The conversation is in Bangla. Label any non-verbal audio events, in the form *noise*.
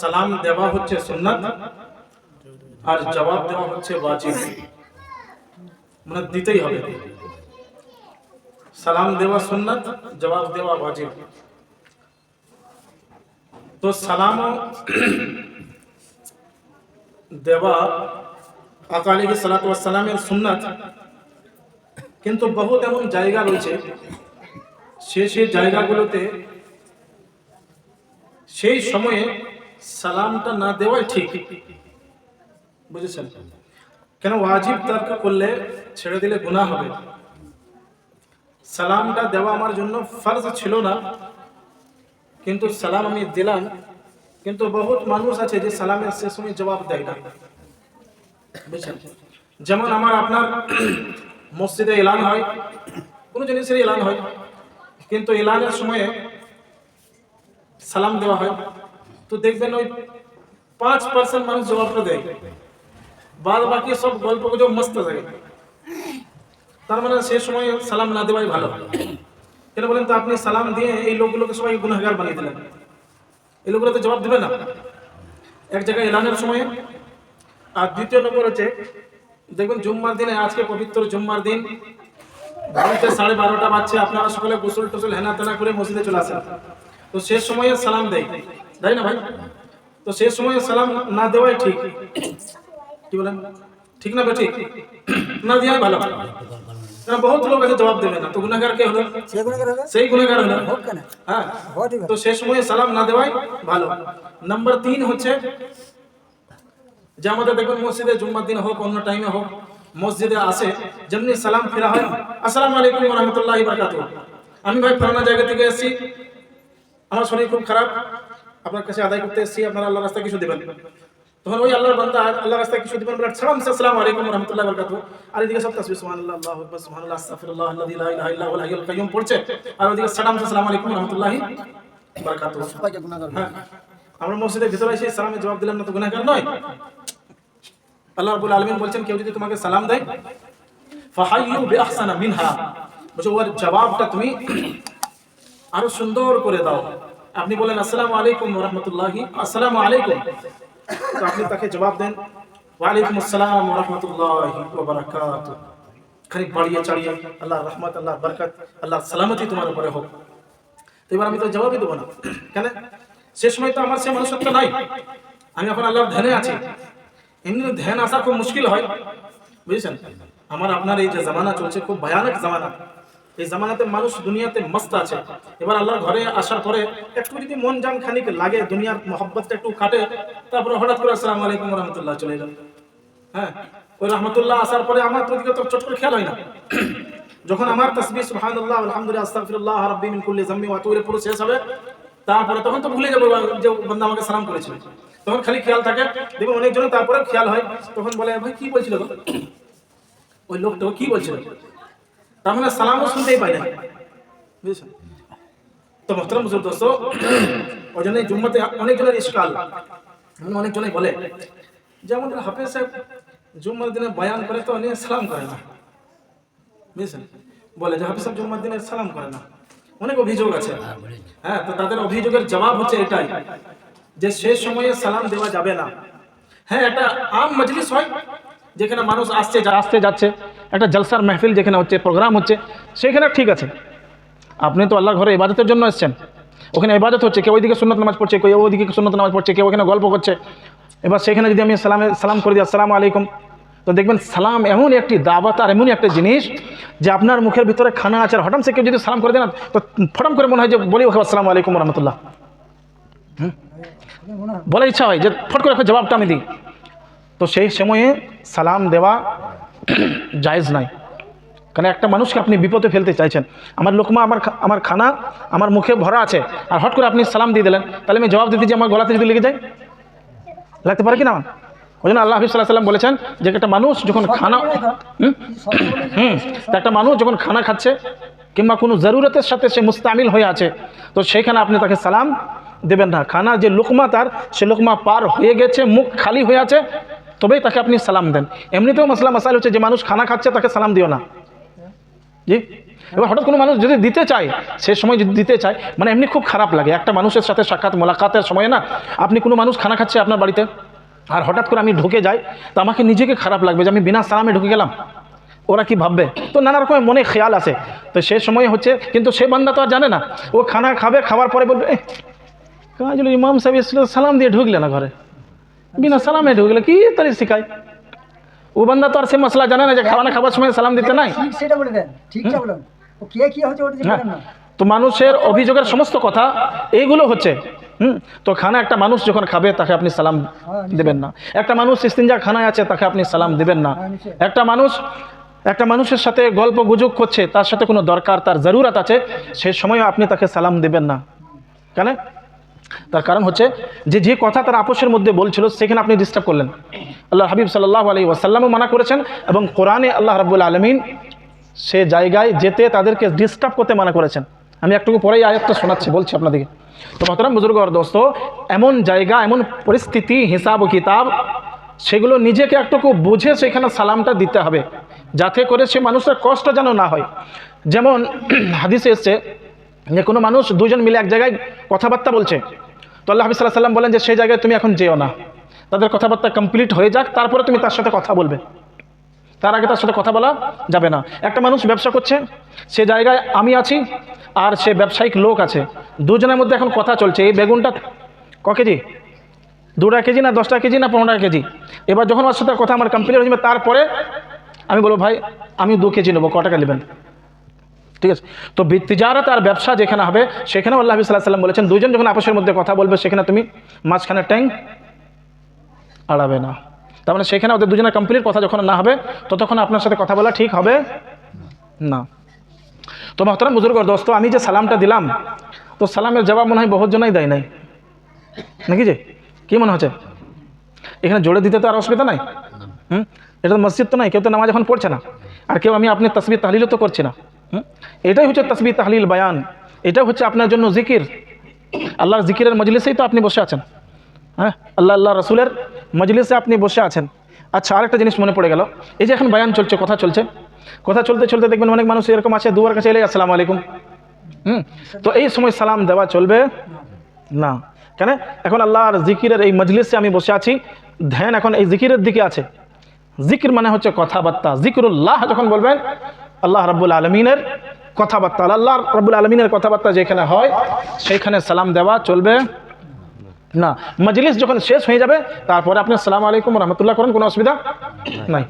সালাম দেওয়া হচ্ছে সুন্নাত আর জবাব দেওয়া হচ্ছে ওয়াজিব। মানে দিতেই হবে। সালাম দেওয়া সুন্নাত, জবাব দেওয়া ওয়াজিব। তো সালাম দেওয়া আকালি সালাত সালামের সুন্নাত কিন্তু বহুত এমন জায়গা রয়েছে, সে সেই জায়গাগুলোতে সেই সময়ে সালামটা না দেওয়াই ঠিক। বুঝেছেন? কেন ওয়াজিব তর্ক করলে ছেড়ে দিলে গুনাহ হবে? সালামটা দেওয়া আমার জন্য ফরজ ছিল না, কিন্তু সালাম আমি দিলাম। কিন্তু বহুত মানুষ আছে যে সালামের সে সময় জবাব দেয় না। বুঝছেন? যেমন আমার আপনার *clears throat* মসজিদে এলান হয়। কোনো জিনিসের এলান হয়। কিন্তু এলানের সময়ে সালাম দেওয়া হয়। তো দেখবেন ওই পাঁচ পার্সেন্ট মানুষ জবাবটা দেয়। বাদ বাকি সব গল্প গুজব মস্ত থাকে তার মানে সে সময় সালাম না দেওয়াই ভালো। কেন বলেন তো, আপনি সালাম দিয়ে এই লোকগুলোকে সবাই গুনাহগার বানিয়ে দিলেন। এই লোকগুলো তো জবাব দেবে না। এক জায়গায় এলানের সময়, আর দ্বিতীয় নম্বর হচ্ছে, দেখবেন জুম্মার দিনে, আজকে পবিত্র জুম্মার দিন বাড়িতে সাড়ে বারোটা বাজছে, আপনারা সকালে গোসল টোসল হেনা তেনা করে মসজিদে চলে আসেন। তো সে সময়ে সালাম দেয়। তাই না ভাই? তো সে সময়ে সালাম না দেওয়াই ঠিক। কি বলেন? ঠিক না ঠিক? না দেওয়াই ভালো। বহুত লোক আছে জবাব দেবে না তো গুনাগার কে হলো? গুণাগার সেই গুনাগার হলো। হ্যাঁ। তো সে সময়ে সালাম না দেওয়াই ভালো। নাম্বার তিন হচ্ছে যে আমাদের দেখুন মসজিদে জুম্মার দিন হোক অন্য টাইমে হোক মসজিদে আসে যেমনি সালাম ফেরা হয়। আসসালামু আলাইকুম রহমতুল্লাহ বারকাত আমি ভাই ফলানা জায়গা থেকে এসেছি। আমার শরীর খুব খারাপ। আপনার কাছে আদায় করতে এসেছি আপনার আল্লাহ রাস্তায় কিছু দেবেন। তখন ওই আল্লাহর বান্দা আল্লাহ রাস্তায় কিছু দিবেন বলে সালাম আসসালামু আলাইকুম রহমতুল্লাহ বারকাত আর এদিকে সব তাসবিহ সুবহানাল্লাহ আল্লাহু আকবার সুবহানাল্লাহ আস্তাগফিরুল্লাহ আল্লাযী লা ইলাহা ইল্লা হুয়াল হাইয়ুল কাইয়্যুম পড়ছে। আর ওদিকে সালাম আসসালামু আলাইকুম রহমতুল্লাহি বারকাত সবাইকে গুণাগার হ্যাঁ আমরা মসজিদের ভিতরে এসে সালামের জবাব দিলাম না তো গুনাহগার নয়। আল্লাহ রাব্বুল আলামিন বলছেন কেউ যদি তোমাকে সালাম দেয় ফাহাইয়ু বিআহসানা মিনহা। বলছে ওর জবাবটা তুমি আরও সুন্দর করে দাও। আপনি বলেন, আসসালামু আলাইকুম রাহমাতুল্লাহি আসসালামু আলাইকুম। তো আপনি তাকে জবাব দেন ওয়া আলাইকুম আসসালাম রাহমাতুল্লাহি ওয়া বারাকাতুহু খানিক বাড়িয়ে চাড়িয়ে, আল্লাহর রহমত, আল্লাহর বরকত, আল্লাহর সালামতি তোমার উপরে হোক। এবার আমি তো জবাবই দেবো না। কেন? সে সময় তো আমার সে মনুষ্যত্ব নাই। আমি এখন আল্লাহর ধ্যানে আছি। এমনি ধ্যান আসা খুব মুশকিল হয়। বুঝেছেন? আমার আপনার এই যে জামানা চলছে, খুব ভয়ানক জামানা। এই জামানাতে মানুষ দুনিয়াতে মস্ত আছে। এবার আল্লাহর ঘরে আসার পরে একটু যদি মন জান খানিক লাগে, দুনিয়ার মহব্বতটা একটু কাটে, তারপরে হঠাৎ করে আসসালামু আলাইকুম রহমতুল্লাহ চলে গেল হ্যাঁ ওই রহমতুল্লাহ আসার পরে আমার প্রতিকে তো চট করে খেয়াল হয় না। যখন আমার তসবিহ, সুবহানাল্লাহ, আলহামদুলিল্লাহ, আস্তাগফিরুল্লাহ, রাব্বি মিন কুল্লি যামবি ওয়া পুরো শেষ হবে। তারপরে তখন তো ভুলে যাব, যে বান্দা আমাকে সালাম করেছিল। তখন খালি খেয়াল থাকে দেখবেন অনেকজন তারপরে খেয়াল হয়। তখন বলে, ভাই, কি বলছিল ওই লোকটা কি বলছিল? তার মানে সালামও শুনতেই পাই না বুঝেছেন তো মোহতারাম বুজুর্গ, দোস্ত, ওই জন্য জুম্মাতে অনেকজনের ইস্কাল এমন অনেকজনই বলে যে আমাদের হাফেজ সাহেব জুম্মার দিনে বয়ান করে তো অনেক সালাম করে না। বুঝেছেন বলে যে হাফিজ সাহেব জুম্মার দিনে সালাম করে না। অনেক অভিযোগ আছে। হ্যাঁ তো তাদের অভিযোগের জবাব হচ্ছে এটাই, যে সে সময়ে সালাম দেওয়া যাবে না। হ্যাঁ একটা আম মজলিস হয়, যেখানে মানুষ আসছে আসতে যাচ্ছে। একটা জলসার মেহফিল যেখানে হচ্ছে প্রোগ্রাম হচ্ছে সেখানে ঠিক আছে। আপনি তো আল্লাহর ঘরে ইবাদতের জন্য এসেছেন। ওখানে ইবাদত হচ্ছে কেউ ওইদিকে সুন্নত নামাজ পড়ছে কেউ ওইদিকে সুন্নত নামাজ পড়ছে কেউ ওখানে গল্প করছে। এবার সেখানে যদি আমি সালামে সালাম করে দিই আসসালামু আলাইকুম। তো দেখবেন সালাম এমন একটি দাওয়াত আর এমনই একটা জিনিস যে আপনার মুখের ভিতরে খানা আছে। আর হঠাৎ সে কেউ যদি সালাম করে দেন না, তো ফটাম করে মনে হয় যে বলি ওকে আসসালামু আলাইকুম রহমতুল্লাহ। বলার ইচ্ছা হয় যে ফট করে একটা জবাবটা আমি দিই। তো সেই সময়ে সালাম দেওয়া *clears throat* জায়েজ নাই। কারণ একটা মানুষকে আপনি বিপদে ফেলতে চাইছেন। আমার লোকমা, আমার আমার খানা, আমার মুখে ভরা আছে। আর হট করে আপনি সালাম দিয়ে দিলেন। তাহলে আমি জবাব দিতে যে আমার গলাতে যদি লেগে যায়? লাগতে পারে কি না ওই জন্য আল্লাহ হাফিজ সাল্লাম বলেছেন যে একটা মানুষ যখন খানা, হুম? একটা মানুষ যখন খানা খাচ্ছে, কিংবা কোনো জরুরতের সাথে সে মুস্তামিল হয়ে আছে, তো সেখানে আপনি তাকে সালাম দেবেন না। খানা যে লোকমা তার, সে লোকমা পার হয়ে গেছে, মুখ খালি হয়ে আছে তবেই তাকে আপনি সালাম দেন। এমনিতেও মশলা মশাইল হচ্ছে যে মানুষ খানা খাচ্ছে তাকে সালাম দিও না। জি? এবার হঠাৎ কোনো মানুষ যদি দিতে চায় সে সময় যদি দিতে চায় মানে এমনি খুব খারাপ লাগে। একটা মানুষের সাথে সাক্ষাৎ মোলাকাতের সময় না আপনি কোনো মানুষ খানা খাচ্ছে আপনার বাড়িতে আর হঠাৎ করে আমি ঢুকে যাই তো আমাকে নিজেকে খারাপ লাগবে যে আমি বিনা সালামে ঢুকে গেলাম। ওরা কি ভাববে? তো নানা রকমের মনে খেয়াল আছে। তো সে সময় হচ্ছে কিন্তু সে বান্দা তো আর জানে না। ও খানা খাবে খাওয়ার পরে বলবে "এহ, কাজ ইমাম সাহেব সালাম দিয়ে ঢুকলে না ঘরে। বিনা সালামে ঢুকলে কি তাহলে শিখায়? ও বান্দা তো আর সে মশলা জানে না যে খাওয়ানা খাবার সময় সালাম দিতে নাই। সেটা বলে দেন ঠিকটা বলুন কে কি হচ্ছে ওটা হ্যাঁ। না। তো মানুষের অভিযোগের সমস্ত কথা এইগুলো হচ্ছে হুম। তো খানা একটা মানুষ যখন খাবে তাকে আপনি সালাম দেবেন না। একটা মানুষ ইস্তিনজা খানায় আছে তাকে আপনি সালাম দেবেন না। হ্যাঁ, একটা মানুষ একটা মানুষের সাথে গল্প গুজব করছে তার সাথে কোনো দরকার তার জরুরত আছে সেই সময়ও আপনি তাকে সালাম দেবেন না। কেন? তার কারণ হচ্ছে যে যে কথা তার আপোষের মধ্যে বলছিল, সেখানে আপনি ডিস্টার্ব করলেন। আল্লাহ হাবিব সাল্লাহ আলী ওয়াসাল্লামও মানা করেছেন এবং কোরআনে আল্লাহ রাবুল আলমিন সে জায়গায় যেতে তাদেরকে ডিস্টার্ব করতে মানা করেছেন। আমি একটুকু পরেই আয়াতটা শোনাচ্ছি, বলছি আপনাদেরকে। তো মহতরাম বুজুর্গ আর দোস্ত, এমন জায়গা, এমন পরিস্থিতি, হিসাব ও কিতাব, সেগুলো নিজেকে একটুকু বুঝে সেখানে সালামটা দিতে হবে, যাতে করে সে মানুষের কষ্ট যেন না হয়। যেমন *clears throat* হাদিসে এসছে যে কোনো মানুষ দুজন মিলে এক জায়গায় কথাবার্তা বলছে। তো আল্লাহ হাবিব সাল্লাহ সাল্লাম বলেন যে সেই জায়গায় তুমি এখন যেও না। তাদের কথাবার্তা কমপ্লিট হয়ে যাক, তারপরে তুমি তার সাথে কথা বলবে। তার আগে তার সাথে কথা বলা যাবে না। একটা মানুষ ব্যবসা করছে, সে জায়গায় আমি আছি আর সে ব্যবসায়িক লোক আছে। দুজনের মধ্যে এখন কথা চলছে। এই বেগুনটা ক কেজি? দুটা কেজি না দশটা কেজি না পনেরোটা কেজি? এবার যখন ওর সাথে কথা আমার কমপ্লিট হয়ে যাবে, তারপরে আমি বলব, ভাই, আমি দু কেজি নেব, ক টাকা নেবেন? ঠিক আছে? তো তিজারত আর ব্যবসা যেখানে হবে সেখানে আল্লাহ সাল্লাহ সাল্লাম বলেছেন, দুজন যখন আপসের মধ্যে কথা বলবে, সেখানে তুমি মাঝখানে ট্যাঙ্ক আড়াবে না। তার মানে সেখানে ওদের দুজনের কমপ্লিট কথা যখন না হবে, ততক্ষণ আপনার সাথে কথা বলা ঠিক হবে না। তো মহতরম, বুজুর্গ, দোস্ত, আমি যে সালামটা দিলাম, তো সালামের জবাব মনে হয় বহুত জনাই দেয় নাই। নাকি যে? কি মনে হচ্ছে? এখানে জোরে দিতে তো আর অসুবিধা নাই? হুম? এটা তো মসজিদ তো নাই, কেউ তো নামাজ এখন পড়ছে না। আর কেউ আমি আপনি তসবি তাহলিলও তো করছি না। এটাই হচ্ছে তসবি তাহলিল বায়ান। এটাই হচ্ছে আপনার জন্য জিকির। আল্লাহর জিকিরের মজলিসেই তো আপনি বসে আছেন। হ্যাঁ? আল্লাহ আল্লাহ রসুলের মজলিসে আপনি বসে আছেন। আচ্ছা আরেকটা জিনিস মনে পড়ে গেল। এই যে এখন বায়ান চলছে, কথা চলছে। কথা চলতে চলতে দেখবেন অনেক মানুষ এরকম আছে, দুয়ার কাছে এলে আসসালামু আলাইকুম। হুম? তো এই সময় সালাম দেওয়া চলবে? না। কেন? এখন আল্লাহর জিকিরের এই মজলিসে আমি বসে আছি। ধ্যান এখন এই জিকিরের দিকে আছে। জিকির মানে হচ্ছে কথাবার্তা। জিকিরুল্লাহ যখন বলবেন আল্লাহ রাবুল আলমিনের কথাবার্তা, আল্লাহ রাবুল আলমিনের কথাবার্তা যেখানে হয়, সেইখানে সালাম দেওয়া চলবে না। মজলিস যখন শেষ হয়ে যাবে, তারপরে আপনি সালাম আলাইকুম রহমতুল্লাহ করেন, কোনো অসুবিধা নাই।